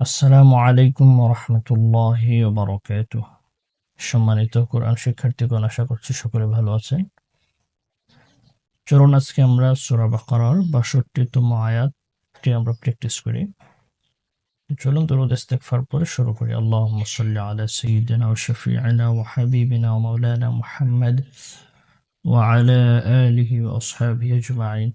আসসালামু আলাইকুম রহমতুল্লাহ বারকাত সম্মানিত কোরআন শিক্ষার্থীগণ আশা করছি সকলে ভালো আছেন চলুন আজকে আমরা সুরা বাকারার বাষট্টিতম আয়াতটি আমরা প্র্যাকটিস করি চলুন দরুদ ইস্তেগফার পরে শুরু করি আল্লাহুম্মা সাল্লি আলা সাইয়্যিদিনা ওয়া শাফিঈনা ওয়া হাবিবিনা ওয়া মাওলানা মুহাম্মদ ওয়া আলা আলিহি ওয়া আসহাবিহি আজমাইন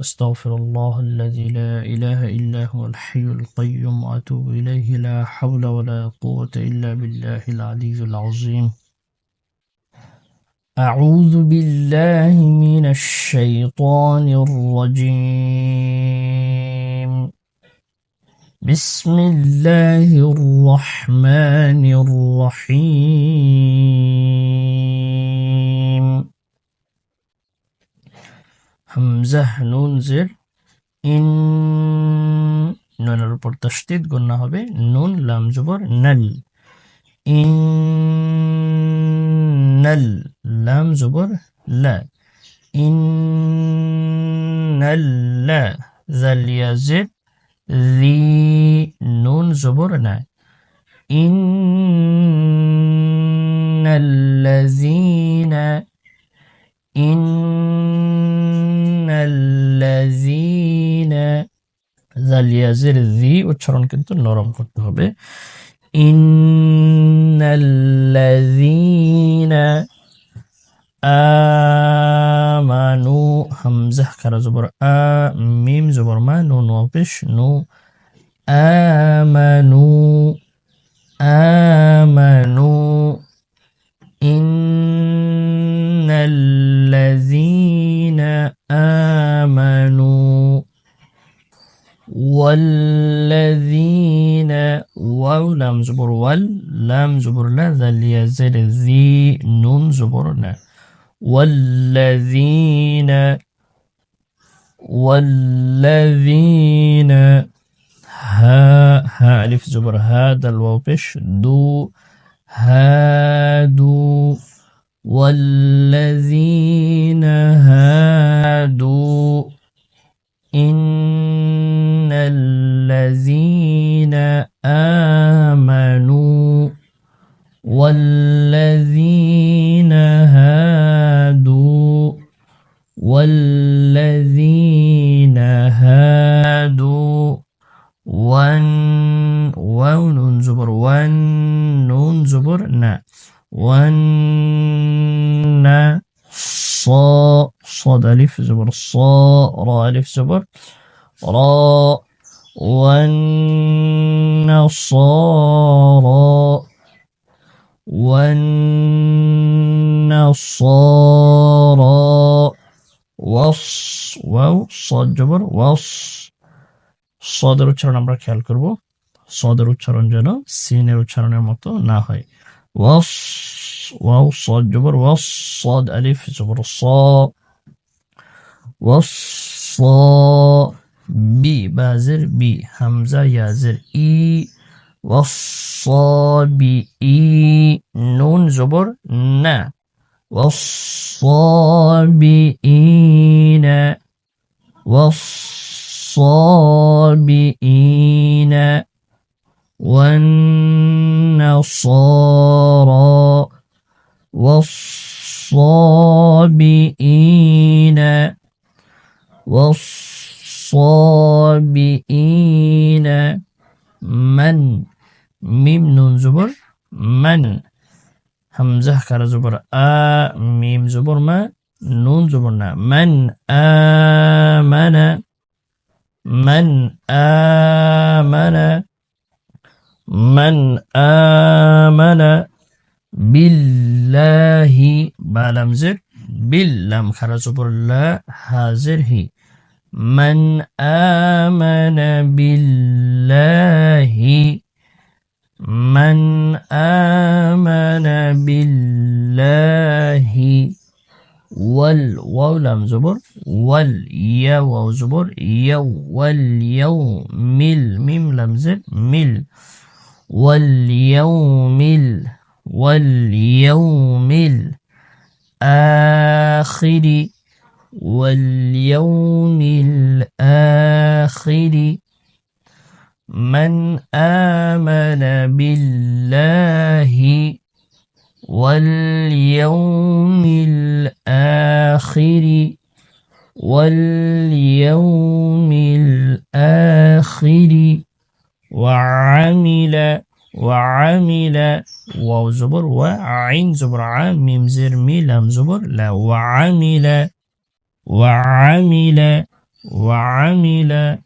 أستغفر الله الذي لا إله إلا هو الحي القيوم وأتوب إليه. لا حول ولا قوة إلا بالله العلي العظيم. أعوذ بالله من الشيطان الرجيم. بسم الله الرحمن الرحيم. হামজাহ নুন জের ইন নুনের উপর তশদিদ গুন্না হবে নুন লাম জবর নাল ইন নাল লাম জবর লা ইন নাল লা জাল ইয়াজিদ ذي নুন জবর না إن الذين إن زاليازر ذي وشرون كنت نورم قلت هبه إن الذين آمنوا همزة كرا زبر آمين زبر ما نون وبش نو آمنوا آمنوا. إن الذين آمنوا والذين واو لام زبر وال لام زبر لا ذا ليزر ذي نون زبرنا. والذين والذين ها ها ألف زبر هذا الواو بش دو هادوا والذين نا ون صا صاد ألف زبر صا را ألف زبر را والنصارى والنصارى ওয়াস ওয়াও সদ জবর ওয়াস সদের উচ্চারণ আমরা খেয়াল করব সদের উচ্চারণ যেন সিনের উচ্চারণের মতো না হয় وص واو صاد جبر والصاد ألف جبر الصاء ب ب بازر ب همزة يازر إي والصابئي نون زبر ن والصابئين والصابئين والنصارى والصابئين والصابئين من ميم نون زبر من همزة كار زبر آ ميم زبر ما نون زبرنا من آمن من آمن من آمن بالله بالام باللام خرج الله حاضر هي من آمن بالله من آمن بالله والواو لام زبر واليا واو زبر يو واليوم مل ميم لام مل واليوم ال واليوم الآخر واليوم الآخر. من آمن بالله واليوم الآخر واليوم الآخر. وعمل وعمل واو زبر وعين زبر عام ميم زر ميلام زبر لا وعمل وعمل وعمل.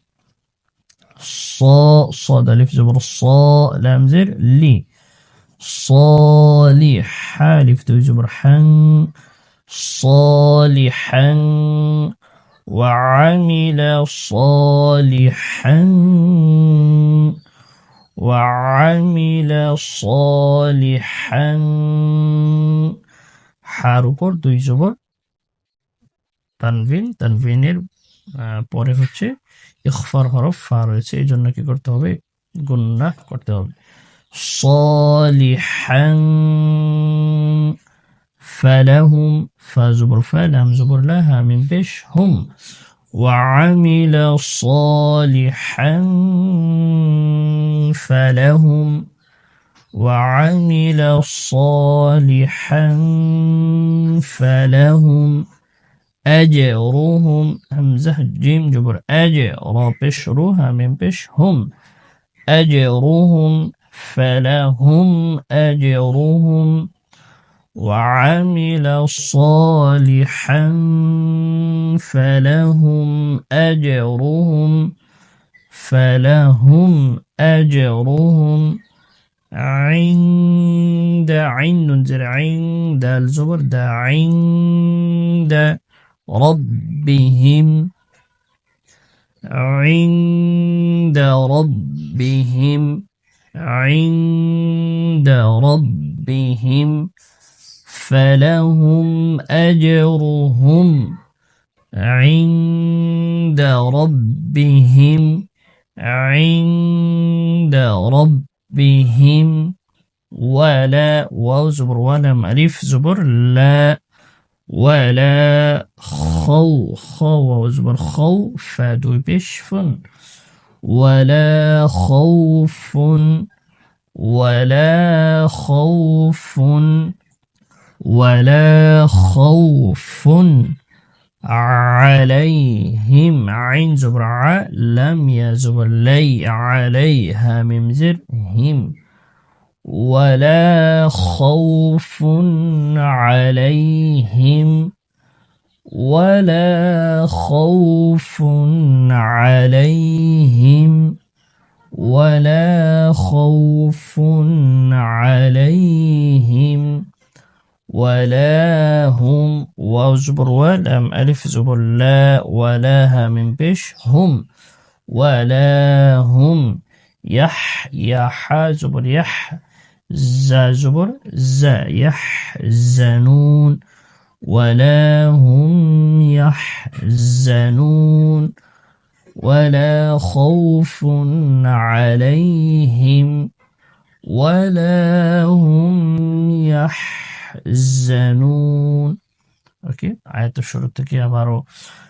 صا صاد ألف زبر الصا لام زر لي. صالح دو زبر حن. صالحا. وعمل صالحا. وعمل صالحا হার উপর দুই জবর তানভিন তানভিনের পরে হচ্ছে ইখফার হরফ ফা রয়েছে এই জন্য কি করতে হবে গুন্না করতে হবে صالحا فلهم فزبر فلم زبر لها من بش هم وعمل صالحا فلهم وعمل صالحا فلهم أجرهم. همزة جيم جبر. أجر بشرها من بش هم أجرهم فلهم أجرهم وعمل صالحا فلهم أجرهم فلهم أجرهم. عند عند عند الزبر عند ربهم. عند ربهم عند ربهم. فلهم أجرهم عند ربهم عند ربهم. ولا وزبر ولم ألف زبر لا ولا خو خو وزبر خو فادو بشفن. ولا خوف ولا خوف. ولا خوف عليهم. عين زبر ع لم يزبر لي عليها ممزر هم ولا خوف عليهم. ولا خوف عليهم. ولا خوف عليهم. ولا هم وزبر ولم ألف زبر لا ولا من بش هم. ولا هم يح يح زبر يح زا زبر زا يحزنون ولا هم يحزنون ولا خوف عليهم ولا هم يحزنون ওকে আয়াতের শুরু থেকে আবারও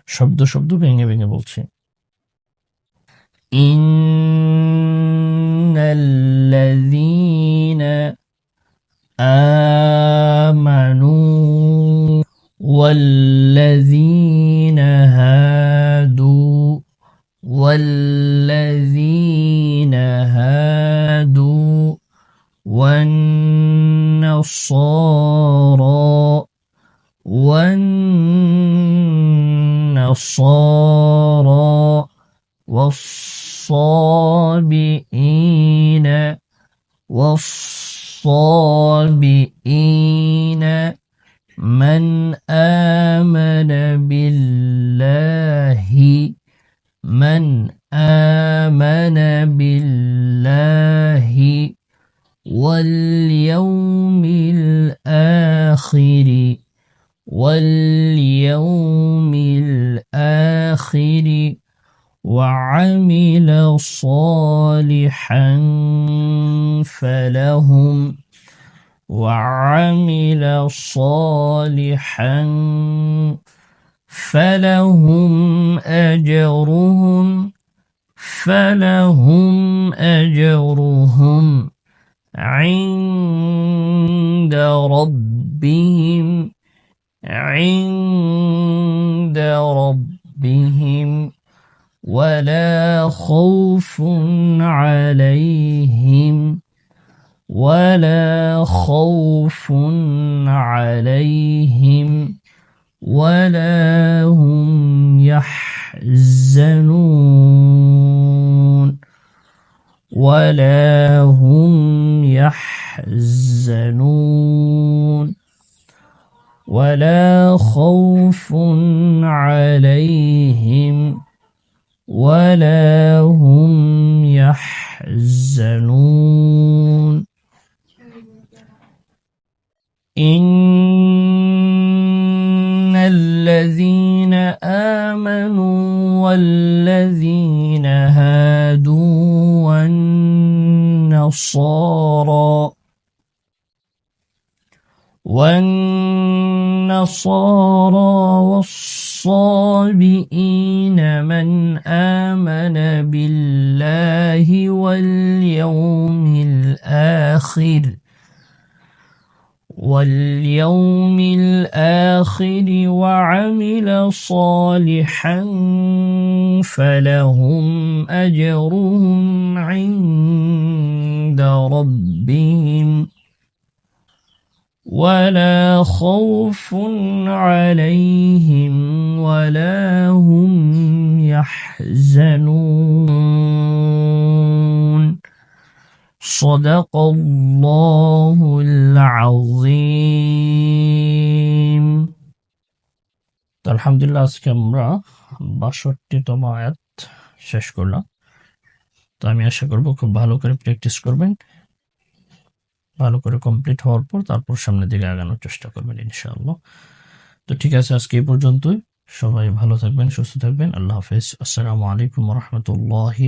শব্দ শব্দ ভেঙে ভেঙে বলছি إن الذين آمنوا والذين هادوا والذين هادوا والنصارى والنصارى والصابئين والصابئين الآخر واليوم الآخر وعمل صالحا فلهم وعمل صالحا فلهم أجرهم فلهم أجرهم عند ربهم عند ربهم ولا خوف عليهم ولا خوف عليهم ولا هم يحزنون ولا هم يحزنون ولا خوف عليهم ولا هم يحزنون. إن الذين آمنوا والذين هادوا والنصارى والنصارى والصابئين من آمن بالله واليوم الآخر واليوم الآخر وعمل صالحا فلهم أجرهم عند ربهم. ولا خوف عليهم ولا هم يحزنون صدق الله العظيم তো আলহামদুলিল্লাহ আজকে আমরা বাষট্টিতম আয়াত শেষ করলাম তো আমি আশা করব খুব ভালো করে প্র্যাকটিস করবেন ভালো করে কমপ্লিট হওয়ার পর তারপর সামনের দিকে আগানোর চেষ্টা করবেন ইনশাআল্লাহ। তো ঠিক আছে, আজকে এই পর্যন্তই। সবাই ভালো থাকবেন, সুস্থ থাকবেন। আল্লাহ হাফেজ। আসসালামু আলাইকুম রহমতুল্লাহি